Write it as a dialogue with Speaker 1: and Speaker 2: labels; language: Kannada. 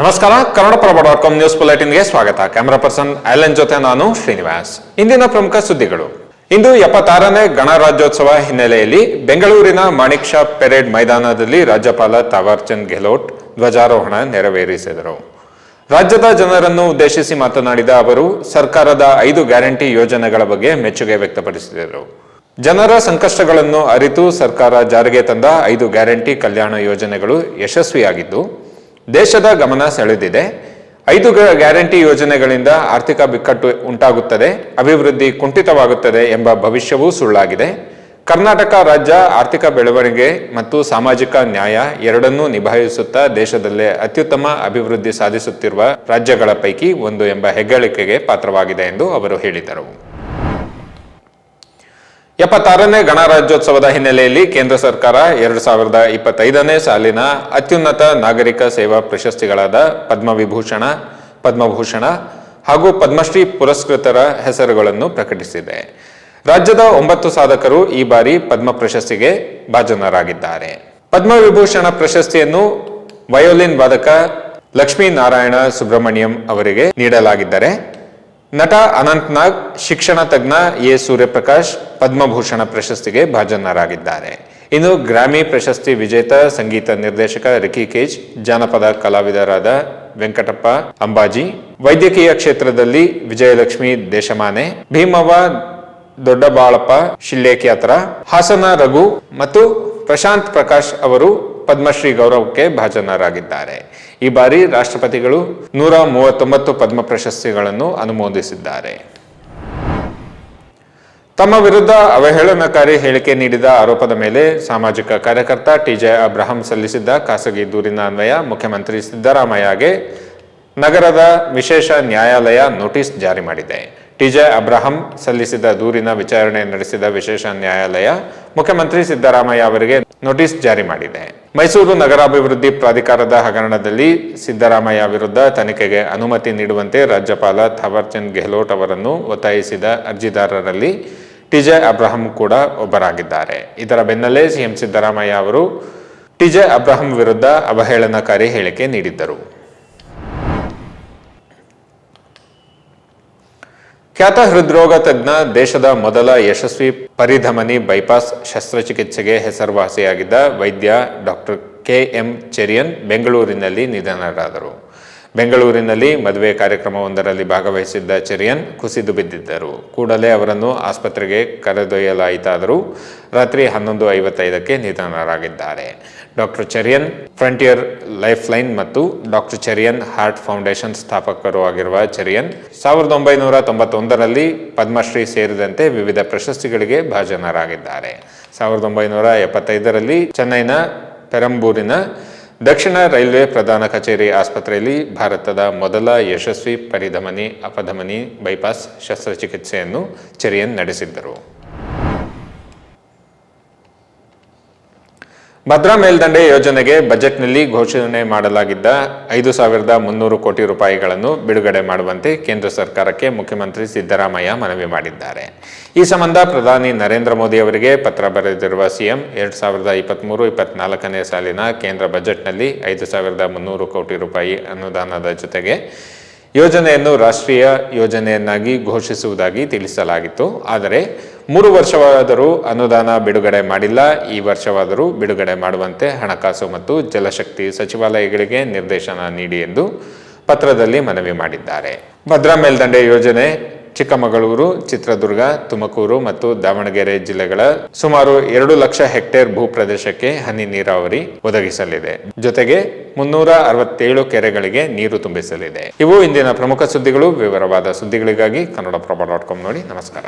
Speaker 1: ನಮಸ್ಕಾರ, ಕನ್ನಡಪ್ರಭ ಡಾಟ್ ಕಾಮ್ ನ್ಯೂಸ್ ಬುಲೆಟಿನ್ಗೆ ಸ್ವಾಗತ. ಕ್ಯಾಮರಾ ಪರ್ಸನ್ ಜೊತೆ ನಾನು ಶ್ರೀನಿವಾಸ್. ಇಂದಿನ ಪ್ರಮುಖ ಸುದ್ದಿಗಳು. ಇಂದು ಎಪ್ಪತ್ತಾರನೇ ಗಣರಾಜ್ಯೋತ್ಸವ ಹಿನ್ನೆಲೆಯಲ್ಲಿ ಬೆಂಗಳೂರಿನ ಮಾಣಿಕ್ ಶಾ ಪೆರೇಡ್ ಮೈದಾನದಲ್ಲಿ ರಾಜ್ಯಪಾಲ ತಾವರ್ಚಂದ್ ಗೆಹ್ಲೋಟ್ ಧ್ವಜಾರೋಹಣ ನೆರವೇರಿಸಿದರು. ರಾಜ್ಯದ ಜನರನ್ನು ಉದ್ದೇಶಿಸಿ ಮಾತನಾಡಿದ ಅವರು, ಸರ್ಕಾರದ ಐದು ಗ್ಯಾರಂಟಿ ಯೋಜನೆಗಳ ಬಗ್ಗೆ ಮೆಚ್ಚುಗೆ ವ್ಯಕ್ತಪಡಿಸಿದರು. ಜನರ ಸಂಕಷ್ಟಗಳನ್ನು ಅರಿತು ಸರ್ಕಾರ ಜಾರಿಗೆ ತಂದ ಐದು ಗ್ಯಾರಂಟಿ ಕಲ್ಯಾಣ ಯೋಜನೆಗಳು ಯಶಸ್ವಿಯಾಗಿದ್ದು ದೇಶದ ಗಮನ ಸೆಳೆದಿದೆ. ಐದು ಗ್ಯಾರಂಟಿ ಯೋಜನೆಗಳಿಂದ ಆರ್ಥಿಕ ಬಿಕ್ಕಟ್ಟು ಉಂಟಾಗುತ್ತದೆ, ಅಭಿವೃದ್ಧಿ ಕುಂಠಿತವಾಗುತ್ತದೆ ಎಂಬ ಭವಿಷ್ಯವೂ ಸುಳ್ಳಾಗಿದೆ. ಕರ್ನಾಟಕ ರಾಜ್ಯ ಆರ್ಥಿಕ ಬೆಳವಣಿಗೆ ಮತ್ತು ಸಾಮಾಜಿಕ ನ್ಯಾಯ ಎರಡನ್ನೂ ನಿಭಾಯಿಸುತ್ತಾ ದೇಶದಲ್ಲೇ ಅತ್ಯುತ್ತಮ ಅಭಿವೃದ್ಧಿ ಸಾಧಿಸುತ್ತಿರುವ ರಾಜ್ಯಗಳ ಪೈಕಿ ಒಂದು ಎಂಬ ಹೆಗ್ಗಳಿಕೆಗೆ ಪಾತ್ರವಾಗಿದೆ ಎಂದು ಅವರು ಹೇಳಿದರು. ಎಪ್ಪತ್ತಾರನೇ ಗಣರಾಜ್ಯೋತ್ಸವದ ಹಿನ್ನೆಲೆಯಲ್ಲಿ ಕೇಂದ್ರ ಸರ್ಕಾರ ಎರಡು ಸಾವಿರದ ಇಪ್ಪತ್ತೈದನೇ ಸಾಲಿನ ಅತ್ಯುನ್ನತ ನಾಗರಿಕ ಸೇವಾ ಪ್ರಶಸ್ತಿಗಳಾದ ಪದ್ಮವಿಭೂಷಣ, ಪದ್ಮಭೂಷಣ ಹಾಗೂ ಪದ್ಮಶ್ರೀ ಪುರಸ್ಕೃತರ ಹೆಸರುಗಳನ್ನು ಪ್ರಕಟಿಸಿದೆ. ರಾಜ್ಯದ ಒಂಬತ್ತು ಸಾಧಕರು ಈ ಬಾರಿ ಪದ್ಮ ಪ್ರಶಸ್ತಿಗೆ ಭಾಜನರಾಗಿದ್ದಾರೆ. ಪದ್ಮವಿಭೂಷಣ ಪ್ರಶಸ್ತಿಯನ್ನು ವಯೋಲಿನ್ ವಾದಕ ಲಕ್ಷ್ಮೀನಾರಾಯಣ ಸುಬ್ರಹ್ಮಣ್ಯಂ ಅವರಿಗೆ ನೀಡಲಾಗಿದ್ದರೆ ನಟ ಅನಂತ್ ನಾಗ್, ಶಿಕ್ಷಣ ತಜ್ಞ ಎ ಸೂರ್ಯಪ್ರಕಾಶ್, ಪದ್ಮಭೂಷಣ ಪ್ರಶಸ್ತಿಗೆ ಭಾಜನರಾಗಿದ್ದಾರೆ. ಇನ್ನು ಗ್ರಾಮಿ ಪ್ರಶಸ್ತಿ ವಿಜೇತ ಸಂಗೀತ ನಿರ್ದೇಶಕ ರಿಕಿ ಕೇಜ್, ಜಾನಪದ ಕಲಾವಿದರಾದ ವೆಂಕಟಪ್ಪ ಅಂಬಾಜಿ, ವೈದ್ಯಕೀಯ ಕ್ಷೇತ್ರದಲ್ಲಿ ವಿಜಯಲಕ್ಷ್ಮಿ ದೇಶಮಾನೆ, ಭೀಮವ್ವ ದೊಡ್ಡಬಾಳಪ್ಪ ಶಿಲ್ಲೇಕ್ಯಾತ್ರ ಹಾಸನ ರಘು ಮತ್ತು ಪ್ರಶಾಂತ್ ಪ್ರಕಾಶ್ ಅವರು ಪದ್ಮಶ್ರೀ ಗೌರವಕ್ಕೆ ಭಾಜನರಾಗಿದ್ದಾರೆ. ಈ ಬಾರಿ ರಾಷ್ಟ್ರಪತಿಗಳು ನೂರ ಮೂವತ್ತೊಂಬತ್ತು ಪದ್ಮ ಪ್ರಶಸ್ತಿಗಳನ್ನು ಅನುಮೋದಿಸಿದ್ದಾರೆ. ತಮ್ಮ ವಿರುದ್ಧ ಅವಹೇಳನಕಾರಿ ಹೇಳಿಕೆ ನೀಡಿದ ಆರೋಪದ ಮೇಲೆ ಸಾಮಾಜಿಕ ಕಾರ್ಯಕರ್ತ ಟಿಜೆ ಅಬ್ರಹಾಂ ಸಲ್ಲಿಸಿದ್ದ ಖಾಸಗಿ ದೂರಿನ ಅನ್ವಯ ಮುಖ್ಯಮಂತ್ರಿ ಸಿದ್ದರಾಮಯ್ಯಗೆ ನಗರದ ವಿಶೇಷ ನ್ಯಾಯಾಲಯ ನೋಟಿಸ್ ಜಾರಿ ಮಾಡಿದೆ. ಟಿಜೆ ಅಬ್ರಹಾಂ ಸಲ್ಲಿಸಿದ ದೂರಿನ ವಿಚಾರಣೆ ನಡೆಸಿದ ವಿಶೇಷ ನ್ಯಾಯಾಲಯ ಮುಖ್ಯಮಂತ್ರಿ ಸಿದ್ದರಾಮಯ್ಯ ಅವರಿಗೆ ನೋಟಿಸ್ ಜಾರಿ ಮಾಡಿದೆ. ಮೈಸೂರು ನಗರಾಭಿವೃದ್ಧಿ ಪ್ರಾಧಿಕಾರದ ಹಗರಣದಲ್ಲಿ ಸಿದ್ದರಾಮಯ್ಯ ವಿರುದ್ಧ ತನಿಖೆಗೆ ಅನುಮತಿ ನೀಡುವಂತೆ ರಾಜ್ಯಪಾಲ ಥಾವರ್ಚಂದ್ ಗೆಹ್ಲೋಟ್ ಅವರನ್ನು ಒತ್ತಾಯಿಸಿದ ಅರ್ಜಿದಾರರಲ್ಲಿ ಟಿಜೆ ಅಬ್ರಾಹಂ ಕೂಡ ಒಬ್ಬರಾಗಿದ್ದಾರೆ. ಇದರ ಬೆನ್ನಲ್ಲೇ ಸಿಎಂ ಸಿದ್ದರಾಮಯ್ಯ ಅವರು ಟಿಜೆ ಅಬ್ರಾಹಂ ವಿರುದ್ಧ ಅವಹೇಳನಕಾರಿ ಹೇಳಿಕೆ ನೀಡಿದ್ದರು. ಖ್ಯಾತ ಹೃದ್ರೋಗ ತಜ್ಞ, ದೇಶದ ಮೊದಲ ಯಶಸ್ವಿ ಪರಿಧಮನಿ ಬೈಪಾಸ್ ಶಸ್ತ್ರಚಿಕಿತ್ಸೆಗೆ ಹೆಸರುವಾಸಿಯಾಗಿದ್ದ ವೈದ್ಯ ಡಾಕ್ಟರ್ ಕೆ ಎಂ ಚೆರಿಯನ್ ಬೆಂಗಳೂರಿನಲ್ಲಿ ನಿಧನರಾದರು. ಬೆಂಗಳೂರಿನಲ್ಲಿ ಮದುವೆ ಕಾರ್ಯಕ್ರಮವೊಂದರಲ್ಲಿ ಭಾಗವಹಿಸಿದ್ದ ಚೆರಿಯನ್ ಕುಸಿದು ಬಿದ್ದಿದ್ದರು. ಕೂಡಲೇ ಅವರನ್ನು ಆಸ್ಪತ್ರೆಗೆ ಕರೆದೊಯ್ಯಲಾಯಿತಾದರೂ ರಾತ್ರಿ ಹನ್ನೊಂದು ಐವತ್ತೈದಕ್ಕೆ ನಿಧನರಾಗಿದ್ದಾರೆ. Doctor Cherian frontier life line ಮತ್ತು ಡಾಕ್ಟರ್ ಚೆರಿಯನ್ ಹಾರ್ಟ್ ಫೌಂಡೇಶನ್ ಸ್ಥಾಪಕರು ಆಗಿರುವ ಚೆರಿಯನ್ ಸಾವಿರದ ಒಂಬೈನೂರ ತೊಂಬತ್ತೊಂದರಲ್ಲಿ ಪದ್ಮಶ್ರೀ ಸೇರಿದಂತೆ ವಿವಿಧ ಪ್ರಶಸ್ತಿಗಳಿಗೆ ಭಾಜನರಾಗಿದ್ದಾರೆ. ಸಾವಿರದ ಒಂಬೈನೂರ ಎಪ್ಪತ್ತೈದರಲ್ಲಿ ಚೆನ್ನೈನ ಪೆರಂಬೂರಿನ ದಕ್ಷಿಣ ರೈಲ್ವೆ ಪ್ರಧಾನ ಕಚೇರಿ ಆಸ್ಪತ್ರೆಯಲ್ಲಿ ಭಾರತದ ಮೊದಲ ಯಶಸ್ವಿ ಪರಿಧಮನಿ ಅಪಧಮನಿ ಬೈಪಾಸ್ ಶಸ್ತ್ರಚಿಕಿತ್ಸೆಯನ್ನು ಚೆರಿಯನ್ ನಡೆಸಿದ್ದರು. ಭದ್ರಾ ಮೇಲ್ದಂಡೆ ಯೋಜನೆಗೆ ಬಜೆಟ್ನಲ್ಲಿ ಘೋಷಣೆ ಮಾಡಲಾಗಿದ್ದ ಐದು ಸಾವಿರದ ಮುನ್ನೂರು ಕೋಟಿ ರೂಪಾಯಿಗಳನ್ನು ಬಿಡುಗಡೆ ಮಾಡುವಂತೆ ಕೇಂದ್ರ ಸರ್ಕಾರಕ್ಕೆ ಮುಖ್ಯಮಂತ್ರಿ ಸಿದ್ದರಾಮಯ್ಯ ಮನವಿ ಮಾಡಿದ್ದಾರೆ. ಈ ಸಂಬಂಧ ಪ್ರಧಾನಿ ನರೇಂದ್ರ ಮೋದಿ ಅವರಿಗೆ ಪತ್ರ ಬರೆದಿರುವ ಸಿಎಂ ಎರಡು ಸಾವಿರದ ಇಪ್ಪತ್ತ್ಮೂರು ಇಪ್ಪತ್ನಾಲ್ಕನೇ ಸಾಲಿನ ಕೇಂದ್ರ ಬಜೆಟ್ನಲ್ಲಿ ಐದು ಸಾವಿರದ ಮುನ್ನೂರು ಕೋಟಿ ರೂಪಾಯಿ ಅನುದಾನದ ಜೊತೆಗೆ ಯೋಜನೆಯನ್ನು ರಾಷ್ಟ್ರೀಯ ಯೋಜನೆಯನ್ನಾಗಿ ಘೋಷಿಸುವುದಾಗಿ ತಿಳಿಸಲಾಗಿತ್ತು. ಆದರೆ ಮೂರು ವರ್ಷವಾದರೂ ಅನುದಾನ ಬಿಡುಗಡೆ ಮಾಡಿಲ್ಲ, ಈ ವರ್ಷವಾದರೂ ಬಿಡುಗಡೆ ಮಾಡುವಂತೆ ಹಣಕಾಸು ಮತ್ತು ಜಲಶಕ್ತಿ ಸಚಿವಾಲಯಗಳಿಗೆ ನಿರ್ದೇಶನ ನೀಡಿ ಎಂದು ಪತ್ರದಲ್ಲಿ ಮನವಿ ಮಾಡಿದ್ದಾರೆ. ಭದ್ರಾ ಮೇಲ್ದಂಡೆ ಯೋಜನೆ, ಚಿಕ್ಕಮಗಳೂರು, ಚಿತ್ರದುರ್ಗ, ತುಮಕೂರು ಮತ್ತು ದಾವಣಗೆರೆ ಜಿಲ್ಲೆಗಳ ಸುಮಾರು ಎರಡು ಲಕ್ಷ ಹೆಕ್ಟೇರ್ ಭೂ ಪ್ರದೇಶಕ್ಕೆ ಹನಿ ನೀರಾವರಿ ಒದಗಿಸಲಿದೆ. ಜೊತೆಗೆ ಮುನ್ನೂರ ಅರವತ್ತೇಳು ಕೆರೆಗಳಿಗೆ ನೀರು ತುಂಬಿಸಲಿದೆ. ಇವು ಇಂದಿನ ಪ್ರಮುಖ ಸುದ್ದಿಗಳು. ವಿವರವಾದ ಸುದ್ದಿಗಳಿಗಾಗಿ ಕನ್ನಡಪ್ರಭ ಡಾಟ್ ಕಾಮ್ ನೋಡಿ. ನಮಸ್ಕಾರ.